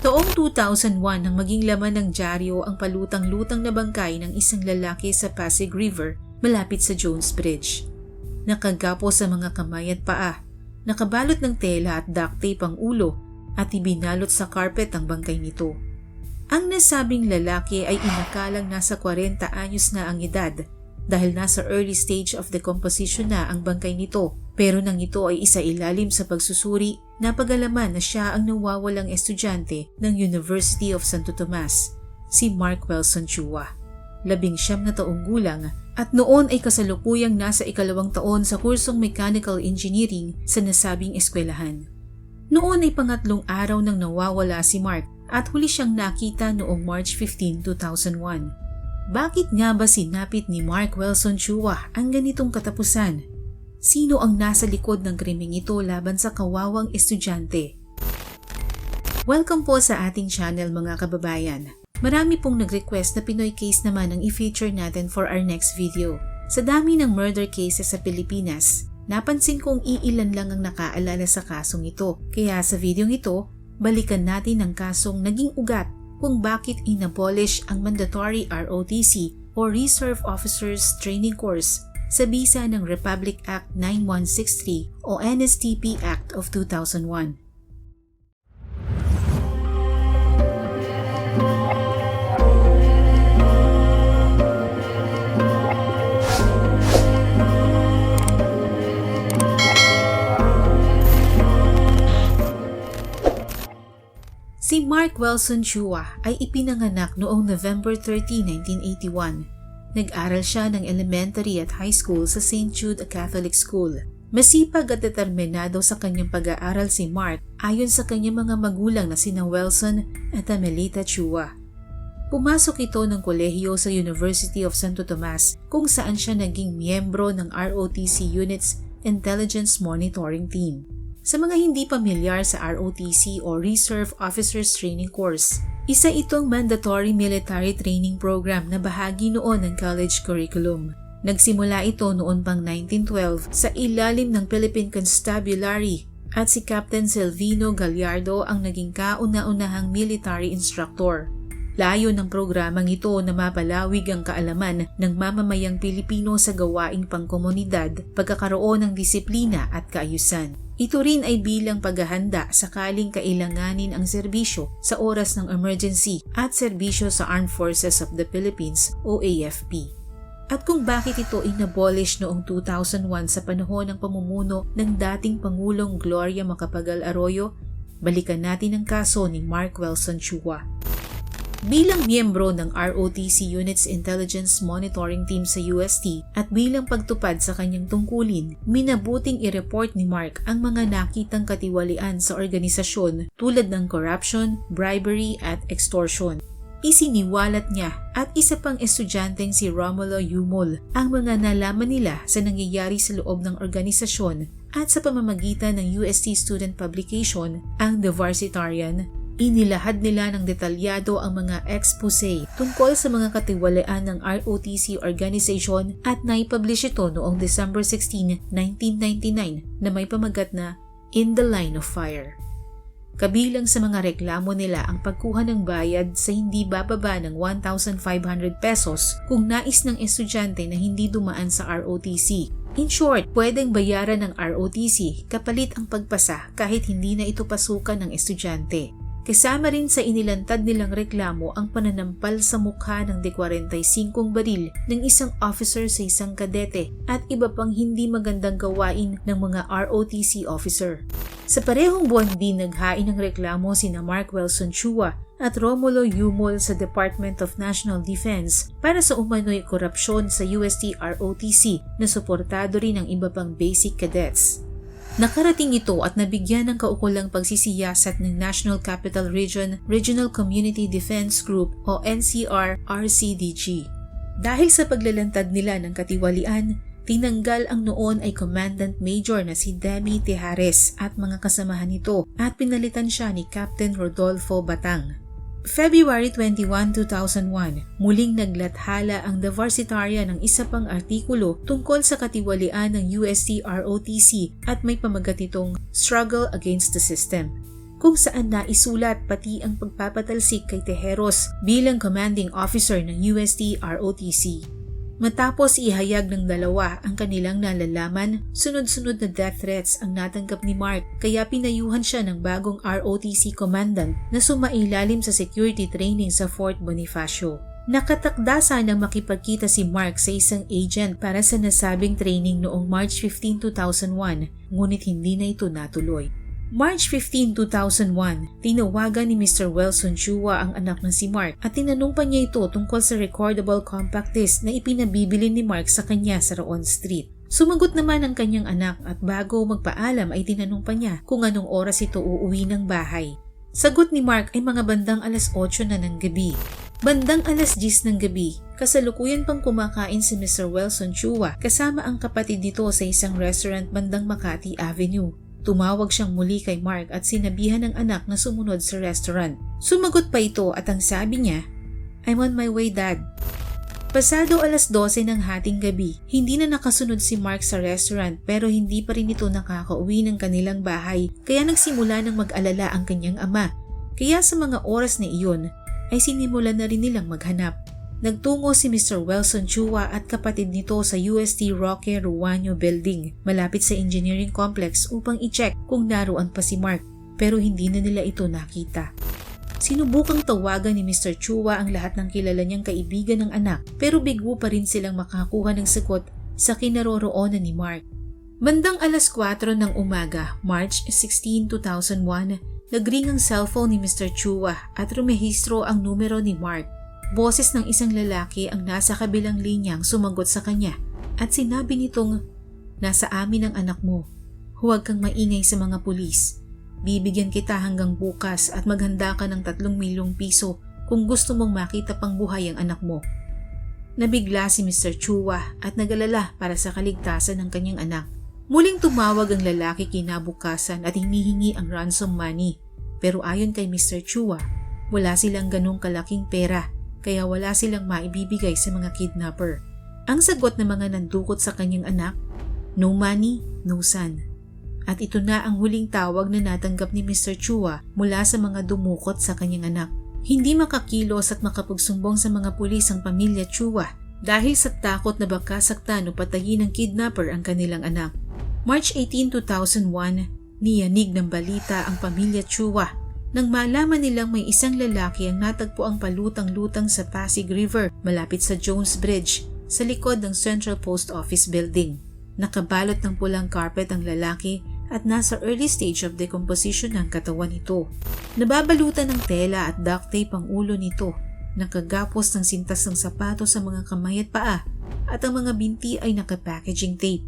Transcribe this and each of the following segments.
Taong 2001 nang maging laman ng dyaryo ang palutang-lutang na bangkay ng isang lalaki sa Pasig River malapit sa Jones Bridge. Nakagapo sa mga kamay at paa, nakabalot ng tela at duct tape ang ulo at ibinalot sa carpet ang bangkay nito. Ang nasabing lalaki ay inakalang nasa 40 anyos na ang edad dahil nasa early stage of decomposition na ang bangkay nito pero nang ito ay isa ilalim sa pagsusuri, napagalaman na siya ang nawawalang estudyante ng University of Santo Tomas, si Mark Wilson Chua. Labing siyam na taong gulang at noon ay kasalukuyang nasa ikalawang taon sa kursong Mechanical Engineering sa nasabing eskwelahan. Noon ay pangatlong araw nang nawawala si Mark at huli siyang nakita noong March 15, 2001. Bakit nga ba sinapit ni Mark Wilson Chua ang ganitong katapusan? Sino ang nasa likod ng krimeng ito laban sa kawawang estudyante? Welcome po sa ating channel mga kababayan. Marami pong nag-request na Pinoy case naman ang i-feature natin for our next video. Sa dami ng murder cases sa Pilipinas, napansin kong iilan lang ang nakaalala sa kasong ito. Kaya sa video ito, balikan natin ang kasong naging ugat kung bakit inabolish ang mandatory ROTC o Reserve Officers Training Course sa bisa ng Republic Act 9163 o NSTP Act of 2001. Si Mark Wilson Chua ay ipinanganak noong November 30, 1981 Nag-aral siya ng elementary at high school sa St. Jude Catholic School. Masipag at determinado sa kanyang pag-aaral si Mark ayon sa kanyang mga magulang na sina Wilson at Amelita Chua. Pumasok ito ng kolehiyo sa University of Santo Tomas kung saan siya naging miyembro ng ROTC Unit's Intelligence Monitoring Team. Sa mga hindi pamilyar sa ROTC o Reserve Officers Training Course, isa itong mandatory military training program na bahagi noon ng college curriculum. Nagsimula ito noon pang 1912 sa ilalim ng Philippine Constabulary at si Captain Silvino Gallardo ang naging kauna-unahang military instructor. Layo ng programang ito na mapalawig ang kaalaman ng mamamayang Pilipino sa gawaing pangkomunidad, pagkakaroon ng disiplina at kaayusan. Ito rin ay bilang paghahanda sakaling kailanganin ang serbisyo sa oras ng emergency at serbisyo sa Armed Forces of the Philippines o AFP. At kung bakit ito inabolish noong 2001 sa panahon ng pamumuno ng dating Pangulong Gloria Macapagal Arroyo, balikan natin ang kaso ni Mark Wilson Chua. Bilang miyembro ng ROTC Unit's Intelligence Monitoring Team sa UST at bilang pagtupad sa kanyang tungkulin, minabuting i-report ni Mark ang mga nakitang katiwalian sa organisasyon tulad ng corruption, bribery at extortion. Isiniwalat niya at isa pang estudyanteng si Romulo Yumol ang mga nalaman nila sa nangyayari sa loob ng organisasyon at sa pamamagitan ng UST student publication, ang The Varsitarian, Inilahad nila ng detalyado ang mga expose tungkol sa mga katiwalaan ng ROTC organization at naipublish ito noong December 16, 1999 na may pamagat na In the Line of Fire. Kabilang sa mga reklamo nila ang pagkuha ng bayad sa hindi bababa ng 1,500 pesos kung nais ng estudyante na hindi dumaan sa ROTC. In short, pwedeng bayaran ng ROTC kapalit ang pagpasa kahit hindi na ito pasukan ng estudyante. Kasama rin sa inilantad nilang reklamo ang pananampal sa mukha ng de-45 baril ng isang officer sa isang kadete at iba pang hindi magandang gawain ng mga ROTC officer. Sa parehong buwan din naghain ng reklamo sina Mark Wilson Chua at Romulo Yumol sa Department of National Defense para sa umano'y korupsyon sa UST ROTC na suportado rin ng iba pang basic cadets. Nakarating ito at nabigyan ng kaukulang pagsisiyasat ng National Capital Region Regional Community Defense Group o NCR-RCDG. Dahil sa paglalantad nila ng katiwalian, tinanggal ang noon ay Commandant Major na si Demi Tejares at mga kasamahan nito at pinalitan siya ni Captain Rodolfo Batang. February 21, 2001, muling naglathala ang The Varsitarian ng isa pang artikulo tungkol sa katiwalian ng UST ROTC at may pamagat itong Struggle Against the System. kung saan naisulat pati ang pagpapatalsik kay Tejeros bilang commanding officer ng UST ROTC. Matapos ihayag ng dalawa ang kanilang nalalaman, sunod-sunod na death threats ang natanggap ni Mark kaya pinayuhan siya ng bagong ROTC commandant na sumailalim sa security training sa Fort Bonifacio. Nakatakda sanang makipagkita si Mark sa isang agent para sa nasabing training noong March 15, 2001, ngunit hindi na ito natuloy. March 15, 2001, tinawagan ni Mr. Wilson Chua ang anak ng si Mark at tinanong pa niya ito tungkol sa recordable compact disc na ipinabibili ni Mark sa kanya sa Roon Street. Sumagot naman ang kanyang anak at bago magpaalam ay tinanong pa niya kung anong oras ito uuwi ng bahay. Sagot ni Mark ay mga bandang alas 8 na ng gabi. Bandang alas 10 ng gabi, kasalukuyan pang kumakain si Mr. Wilson Chua kasama ang kapatid nito sa isang restaurant bandang Makati Avenue. Tumawag siyang muli kay Mark at sinabihan ng anak na sumunod sa restaurant. Sumagot pa ito at ang sabi niya, I'm on my way dad. Pasado alas 12 ng hating gabi, hindi na nakasunod si Mark sa restaurant pero hindi pa rin ito nakakauwi ng kanilang bahay kaya nagsimula ng mag-alala ang kanyang ama. Kaya sa mga oras na iyon ay sinimulan na rin nilang maghanap. Nagtungo si Mr. Wilson Chua at kapatid nito sa UST Roque Ruano Building malapit sa engineering complex upang i-check kung naroon pa si Mark pero hindi na nila ito nakita. Sinubukang tawagan ni Mr. Chua ang lahat ng kilala niyang kaibigan ng anak pero bigo pa rin silang makakuha ng sagot sa kinaroroonan ni Mark. Bandang alas 4 ng umaga, March 16, 2001, nagring ang cellphone ni Mr. Chua at rumehistro ang numero ni Mark. Boses ng isang lalaki ang nasa kabilang linyang sumagot sa kanya at sinabi nitong, Nasa amin ang anak mo. Huwag kang maingay sa mga pulis. Bibigyan kita hanggang bukas at maghanda ka ng tatlong milyong piso kung gusto mong makita pang buhay ang anak mo. Nabigla si Mr. Chua at nagalala para sa kaligtasan ng kanyang anak. Muling tumawag ang lalaki kinabukasan at hinihingi ang ransom money. Pero ayon kay Mr. Chua, wala silang ganong kalaking pera kaya wala silang maibibigay sa mga kidnapper. Ang sagot ng mga nandukot sa kanyang anak, no money, no son. At ito na ang huling tawag na natanggap ni Mr. Chua mula sa mga dumukot sa kanyang anak. Hindi makakilos at makapagsumbong sa mga pulis ang pamilya Chua dahil sa takot na baka saktan o patayin ng kidnapper ang kanilang anak. March 18, 2001, niyanig ng balita ang pamilya Chua nang malaman nilang may isang lalaki ang natagpo ang palutang-lutang sa Pasig River malapit sa Jones Bridge sa likod ng Central Post Office Building. Nakabalot ng pulang carpet ang lalaki at nasa early stage of decomposition ang katawan nito. Nababalutan ng tela at duct tape ang ulo nito. Nakagapos ng sintas ng sapato sa mga kamay at paa at ang mga binti ay nakapackaging tape.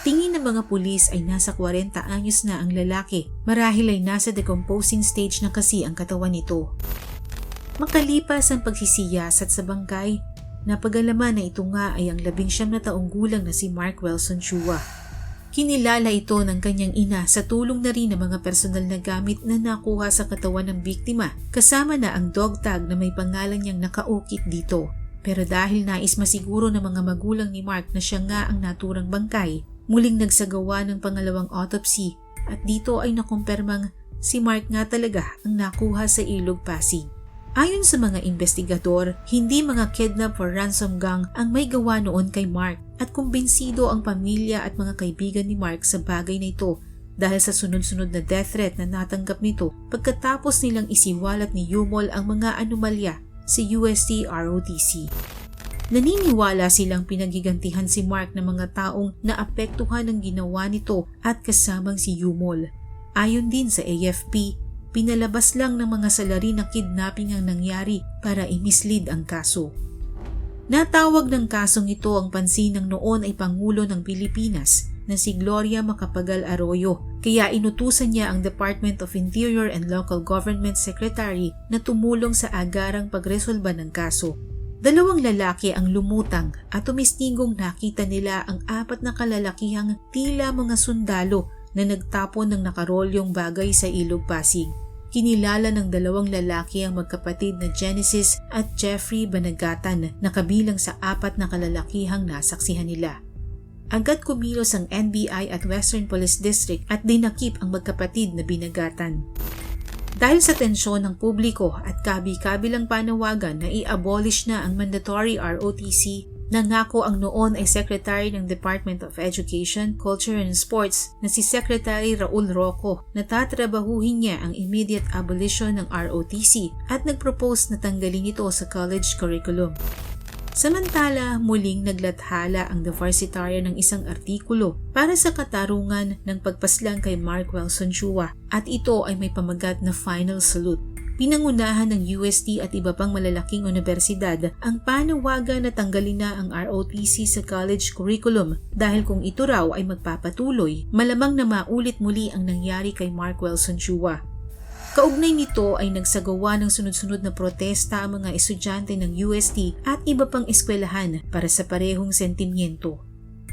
Tingin ng mga pulis ay nasa 40 anyos na ang lalaki. Marahil ay nasa decomposing stage na kasi ang katawan nito. Makalipas ang pagsisiyasat sa bangkay, napagalaman na ito nga ay ang labing siyam na taong gulang na si Mark Wilson Chua. Kinilala ito ng kanyang ina sa tulong na rin ng mga personal na gamit na nakuha sa katawan ng biktima kasama na ang dog tag na may pangalan niyang nakaukit dito. Pero dahil nais masiguro ng mga magulang ni Mark na siya nga ang naturang bangkay, Muling nagsagawa ng pangalawang autopsy at dito ay nakumpirmang si Mark nga talaga ang nakuha sa ilog Pasig. Ayon sa mga investigador, hindi mga kidnap or ransom gang ang may gawa noon kay Mark at kumbinsido ang pamilya at mga kaibigan ni Mark sa bagay na ito dahil sa sunod-sunod na death threat na natanggap nito pagkatapos nilang isiwalat ni Yumol ang mga anomalya sa UST ROTC. Naniniwala silang pinagigantihan si Mark ng mga taong naapektuhan ng ginawa nito at kasamang si Yumol. Ayon din sa AFP, pinalabas lang ng mga salarin na kidnapping ang nangyari para imislead ang kaso. Natawag ng kasong ito ang pansin ng noon ay Pangulo ng Pilipinas na si Gloria Macapagal Arroyo kaya inutusan niya ang Department of Interior and Local Government Secretary na tumulong sa agarang pagresolba ng kaso. Dalawang lalaki ang lumutang at tumistingong nakita nila ang apat na kalalakihang tila mga sundalo na nagtapon ng nakarolyong bagay sa ilog Pasig. Kinilala ng dalawang lalaki ang magkapatid na Genesis at Jeffrey Banagatan na kabilang sa apat na kalalakihang nasaksihan nila. Agad kumilos ang NBI at Western Police District at dinakip ang magkapatid na binagatan. Dahil sa tensyon ng publiko at kabi-kabilang panawagan na i-abolish na ang mandatory ROTC, nangako ang noon ay Secretary ng Department of Education, Culture and Sports na si Secretary Raul Roco na tatrabahuhin niya ang immediate abolition ng ROTC at nagpropose na tanggalin ito sa college curriculum. Samantala, muling naglathala ang The Varsitarian ng isang artikulo para sa katarungan ng pagpaslang kay Mark Wilson Chua at ito ay may pamagat na final salute. Pinangunahan ng UST at iba pang malalaking universidad ang panawagan na tanggalin na ang ROTC sa college curriculum dahil kung ito raw ay magpapatuloy, malamang na maulit muli ang nangyari kay Mark Wilson Chua. Kaugnay nito ay nagsagawa ng sunod-sunod na protesta ang mga estudyante ng UST at iba pang eskwelahan para sa parehong sentimiento.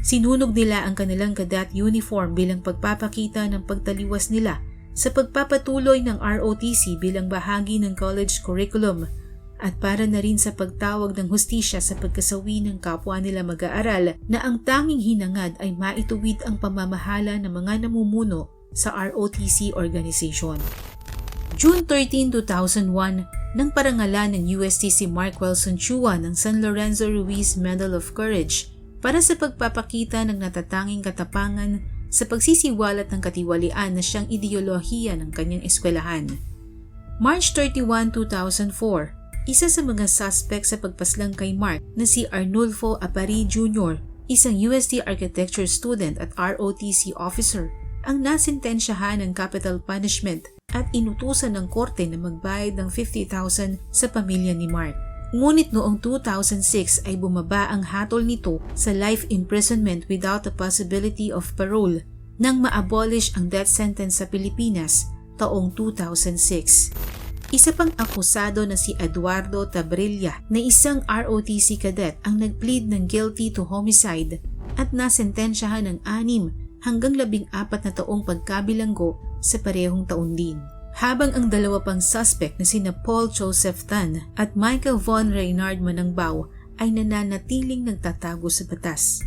Sinunog nila ang kanilang cadet uniform bilang pagpapakita ng pagtaliwas nila sa pagpapatuloy ng ROTC bilang bahagi ng college curriculum at para na rin sa pagtawag ng hustisya sa pagkasawi ng kapwa nila mag-aaral na ang tanging hinangad ay maituwid ang pamamahala ng mga namumuno sa ROTC organization. June 13, 2001, nang parangalan ng UST Mark Wilson Chua ng San Lorenzo Ruiz Medal of Courage para sa pagpapakita ng natatanging katapangan sa pagsisiwalat ng katiwalian na siyang ideolohiya ng kanyang eskwelahan. March 31, 2004, isa sa mga suspect sa pagpaslang kay Mark na si Arnulfo Apari Jr., isang UST architecture student at ROTC officer, ang nasintensyahan ng capital punishment at inutusan ng korte na magbayad ng 50,000 sa pamilya ni Mark. Ngunit noong 2006 ay bumaba ang hatol nito sa life imprisonment without the possibility of parole nang ma-abolish ang death sentence sa Pilipinas taong 2006. Isa pang akusado na si Eduardo Tabrilla na isang ROTC cadet ang nagplead ng guilty to homicide at nasentensyahan ng anim hanggang labing apat na taong pagkabilanggo sa parehong taon din. Habang ang dalawa pang suspect na sina Paul Joseph Tan at Michael Von Reynard Manangbao ay nananatiling nagtatago sa batas.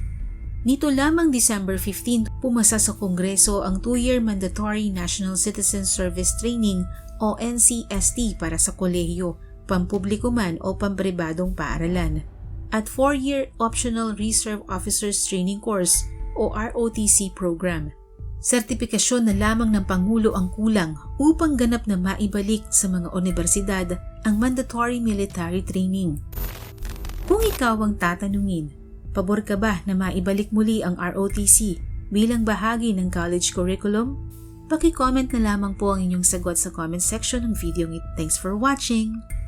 Nito lamang December 15, pumasa sa Kongreso ang 2-year Mandatory National Citizen Service Training o NCST para sa kolehiyo, pampubliko man o pampribadong paaralan, at 4-year Optional Reserve Officers Training Course o ROTC program. Sertipikasyon na lamang ng Pangulo ang kulang upang ganap na maibalik sa mga universidad ang mandatory military training. Kung ikaw ang tatanungin, pabor ka ba na maibalik muli ang ROTC bilang bahagi ng college curriculum? Paki-comment na lamang po ang inyong sagot sa comment section ng video. Thanks for watching!